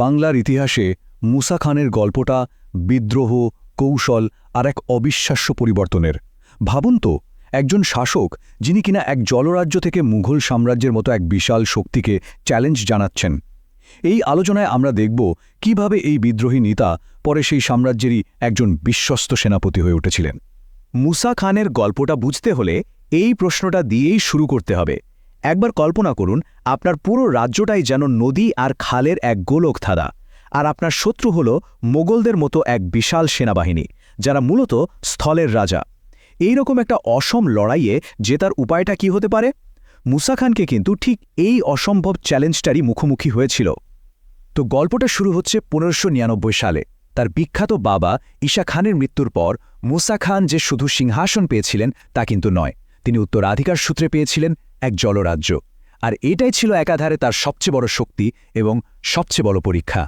বাংলার ইতিহাসে মুসা খানের গল্পটা বিদ্রোহ, কৌশল আর এক অবিশ্বাস্য পরিবর্তনের। ভাবুন তো, একজন শাসক যিনি কিনা এক জলরাজ্য থেকে মুঘল সাম্রাজ্যের মতো এক বিশাল শক্তিকে চ্যালেঞ্জ জানাচ্ছেন। এই আলোচনায় আমরা দেখব কীভাবে এই বিদ্রোহী নেতা পরে সেই সাম্রাজ্যেরই একজন বিশ্বস্ত সেনাপতি হয়ে উঠেছিলেন। মুসা খানের গল্পটা বুঝতে হলে এই প্রশ্নটা দিয়েই শুরু করতে হবে। একবার কল্পনা করুন, আপনার পুরো রাজ্যটাই যেন নদী আর খালের এক গোলক থাদা আর আপনার শত্রু হল মোগলদের মতো এক বিশাল সেনাবাহিনী, যারা মূলত স্থলের রাজা। এই রকম একটা অসম লড়াইয়ে জেতার উপায়টা কি হতে পারে? মুসা খানকে কিন্তু ঠিক এই অসম্ভব চ্যালেঞ্জটারই মুখোমুখি হয়েছিল। তো গল্পটা শুরু হচ্ছে পনেরোশো সালে। তার বিখ্যাত বাবা ঈশা খানের মৃত্যুর পর মুসা খান যে শুধু সিংহাসন পেয়েছিলেন তা কিন্তু নয়। তিনি উত্তরাধিকার সূত্রে পেয়েছিলেন এক জলরাজ্য। আর এটাই ছিল একাধারে তার সবচেয়ে বড় শক্তি এবং সবচেয়ে বড় পরীক্ষা।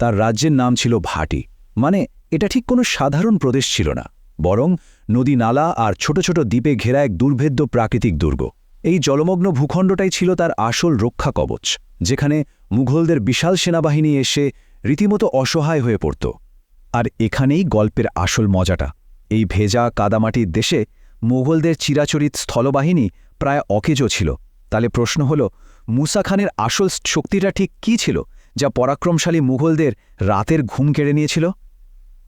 তার রাজ্যের নাম ছিল ভাটি। মানে এটা ঠিক কোনো সাধারণ প্রদেশ ছিল না, বরং নদী নালা আর ছোট ছোট দ্বীপে ঘেরা এক দুর্ভেদ্য প্রাকৃতিক দুর্গ। এই জলমগ্ন ভূখণ্ডটাই ছিল তার আসল রক্ষা কবচ, যেখানে মুঘলদের বিশাল সেনাবাহিনী এসে রীতিমতো অসহায় হয়ে পড়ত। আর এখানেই গল্পের আসল মজাটা। এই ভেজা কাদামাটির দেশে মুঘলদের চিরাচরিত স্থলবাহিনী প্রায় অকেজো ছিল। তাহলে প্রশ্ন হল, মুসা খানের আসল শক্তিটা ঠিক কী ছিল, যা পরাক্রমশালী মুঘলদের রাতের ঘুম কেড়ে নিয়েছিল?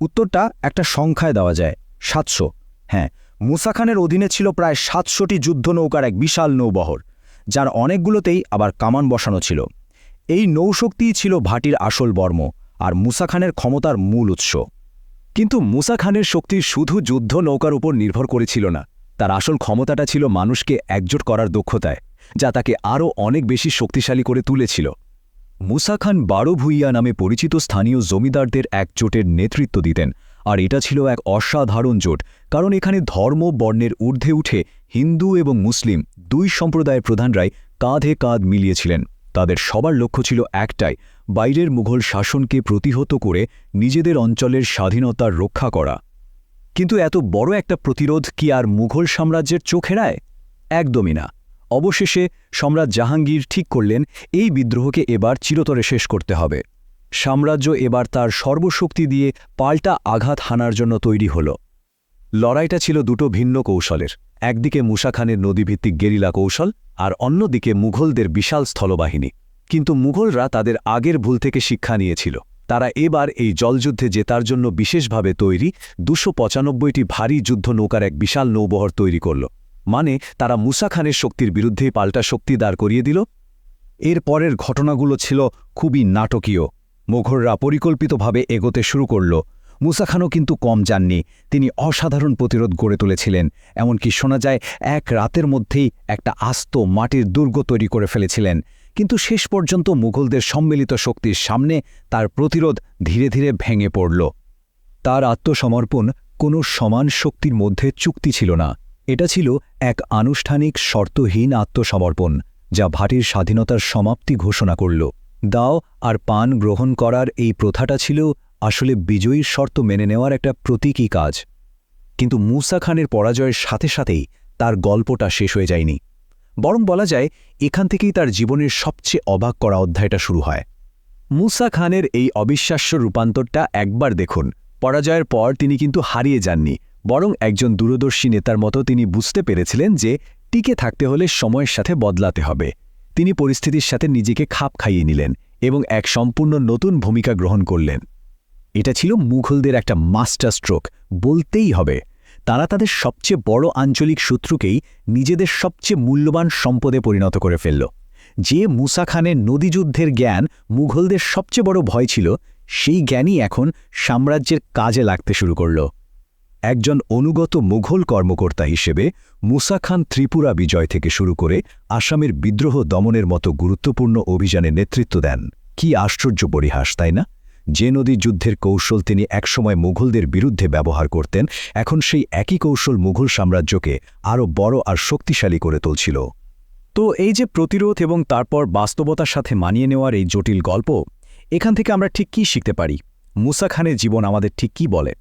উত্তরটা একটা সংখ্যায় দেওয়া যায়, সাতশো। হ্যাঁ মুসা খানের অধীনে ছিল প্রায় সাতশোটি যুদ্ধ নৌকার এক বিশাল নৌবহর, যার অনেকগুলোতেই আবার কামান বসানো ছিল। এই নৌশক্তিই ছিল ভাটির আসল বর্ম, আর মুসা খানের ক্ষমতার মূল উৎস। কিন্তু মুসা খানের শক্তি শুধু যুদ্ধ নৌকার উপর নির্ভর করেছিল না। তার আসল ক্ষমতাটা ছিল মানুষকে একজোট করার দক্ষতায়, যা তাকে আরও অনেক বেশি শক্তিশালী করে তুলেছিল। মুসা খান বারো ভুইয়া নামে পরিচিত স্থানীয় জমিদারদের এক জোটের নেতৃত্ব দিতেন, আর এটা ছিল এক অসাধারণ জোট, কারণ এখানে ধর্ম, বর্ণের ঊর্ধ্বে উঠে হিন্দু এবং মুসলিম দুই সম্প্রদায়ের প্রধানরাই কাঁধে কাঁধ মিলিয়েছিলেন। তাদের সবার লক্ষ্য ছিল একটাই বাইরের মুঘল শাসনকে প্রতিহত করে নিজেদের অঞ্চলের স্বাধীনতার রক্ষা করা। কিন্তু এত বড় একটা প্রতিরোধ কি আর মুঘল সাম্রাজ্যের চোখেরায় একদমই না। অবশেষে সম্রাট জাহাঙ্গীর ঠিক করলেন, এই বিদ্রোহকে এবার চিরতরে শেষ করতে হবে। সাম্রাজ্য এবার তার সর্বশক্তি দিয়ে পাল্টা আঘাত হানার জন্য তৈরি হল। লড়াইটা ছিল দুটো ভিন্ন কৌশলের, একদিকে মুসা খানের নদীভিত্তিক গেরিলা কৌশল আর অন্যদিকে মুঘলদের বিশাল স্থলবাহিনী। কিন্তু মুঘলরা তাদের আগের ভুল থেকে শিক্ষা নিয়েছিল। তারা এবার এই জলযুদ্ধে জেতার জন্য বিশেষভাবে তৈরি দুশো পঁচানব্বইটি ভারী যুদ্ধ নৌকার এক বিশাল নৌবহর তৈরি করল। মানে তারা মুসা খানের শক্তির বিরুদ্ধেই পাল্টা শক্তি দাঁড় করিয়ে দিল। এর পরের ঘটনাগুলো ছিল খুবই নাটকীয়। মোঘররা পরিকল্পিতভাবে এগোতে শুরু করল। মুসা খানও কিন্তু কম যাননি। তিনি অসাধারণ প্রতিরোধ গড়ে তুলেছিলেন। এমনকি শোনা যায়, এক রাতের মধ্যেই একটা আস্ত মাটির দুর্গ তৈরি করে ফেলেছিলেন। কিন্তু শেষ পর্যন্ত মুঘলদের সম্মিলিত শক্তির সামনে তার প্রতিরোধ ধীরে ধীরে ভেঙে পড়ল। তার আত্মসমর্পণ কোনো সমান শক্তির মধ্যে চুক্তি ছিল না। এটা ছিল এক আনুষ্ঠানিক শর্তহীন আত্মসমর্পণ, যা ভাটির স্বাধীনতার সমাপ্তি ঘোষণা করল। দাও আর পান গ্রহণ করার এই প্রথাটা ছিল আসলে বিজয়ীর শর্ত মেনে নেওয়ার একটা প্রতীকী কাজ। কিন্তু মুসা খানের পরাজয়ের সাথে সাথেই তার গল্পটা শেষ হয়ে যায়নি। বরং বলা যায়, এখান থেকেই তার জীবনের সবচেয়ে অবাক করা অধ্যায়টা শুরু হয়। মুসা খানের এই অবিশ্বাস্য রূপান্তরটা একবার দেখুন। পরাজয়ের পর তিনি কিন্তু হারিয়ে যাননি, বরং একজন দূরদর্শী নেতার মতো তিনি বুঝতে পেরেছিলেন যে, টিকে থাকতে হলে সময়ের সাথে বদলাতে হবে। তিনি পরিস্থিতির সাথে নিজেকে খাপ খাইয়ে নিলেন এবং এক সম্পূর্ণ নতুন ভূমিকা গ্রহণ করলেন। এটা ছিল মুঘলদের একটা মাস্টার স্ট্রোক বলতেই হবে। তারা তাদের সবচেয়ে বড় আঞ্চলিক শত্রুকেই নিজেদের সবচেয়ে মূল্যবান সম্পদে পরিণত করে ফেলল। যে মুসা খানের নদীযুদ্ধের জ্ঞান মুঘলদের সবচেয়ে বড় ভয় ছিল, সেই জ্ঞানই এখন সাম্রাজ্যের কাজে লাগতে শুরু করল। একজন অনুগত মুঘল কর্মকর্তা হিসেবে মুসা খান ত্রিপুরা বিজয় থেকে শুরু করে আসামের বিদ্রোহ দমনের মতো গুরুত্বপূর্ণ অভিযানে নেতৃত্ব দেন। কি আশ্চর্য পরিহাস, তাই না? যে নদী যুদ্ধের কৌশল তিনি একসময় মুঘলদের বিরুদ্ধে ব্যবহার করতেন, এখন সেই একই কৌশল মুঘল সাম্রাজ্যকে আরও বড় আর শক্তিশালী করে তুলছিল। তো এই যে প্রতিরোধ এবং তারপর বাস্তবতার সাথে মানিয়ে নেওয়ার এই জটিল গল্প, এখান থেকে আমরা ঠিক কী শিখতে পারি? মুসা খানের জীবন আমাদের ঠিক কী বলে?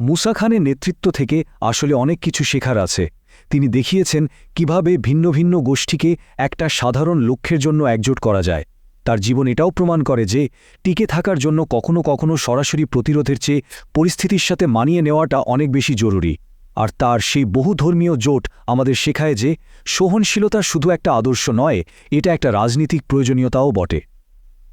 মুসা খানের নেতৃত্ব থেকে আসলে অনেক কিছু শেখার আছে। তিনি দেখিয়েছেন কীভাবে ভিন্ন ভিন্ন গোষ্ঠীকে একটা সাধারণ লক্ষ্যের জন্য একজোট করা যায়। তার জীবন এটাও প্রমাণ করে যে টিকে থাকার জন্য কখনো কখনো সরাসরি প্রতিরোধের চেয়ে পরিস্থিতির সাথে মানিয়ে নেওয়াটা অনেক বেশি জরুরি। আর তার সেই বহুধর্মীয় জোট আমাদের শেখায় যে সহনশীলতা শুধু একটা আদর্শ নয়, এটা একটা রাজনীতিক প্রয়োজনীয়তাও বটে।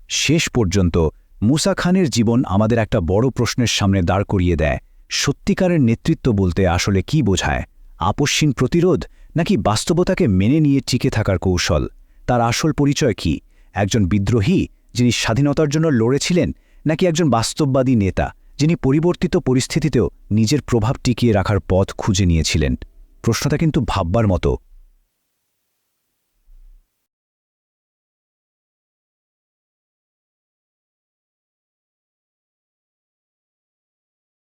শেষ পর্যন্ত মুসা খানের জীবন আমাদের একটা বড় প্রশ্নের সামনে দাঁড় করিয়ে দেয়। সত্যিকারের নেতৃত্ব বলতে আসলে কি বোঝায়? আপসহীন প্রতিরোধ নাকি বাস্তবতাকে মেনে নিয়ে টিকে থাকার কৌশল? তার আসল পরিচয় কি? একজন বিদ্রোহী যিনি স্বাধীনতার জন্য লড়েছিলেন, নাকি একজন বাস্তববাদী নেতা যিনি পরিবর্তিত পরিস্থিতিতেও নিজের প্রভাব টিকিয়ে রাখার পথ খুঁজে নিয়েছিলেন? প্রশ্নটা কিন্তু ভাববার মতো।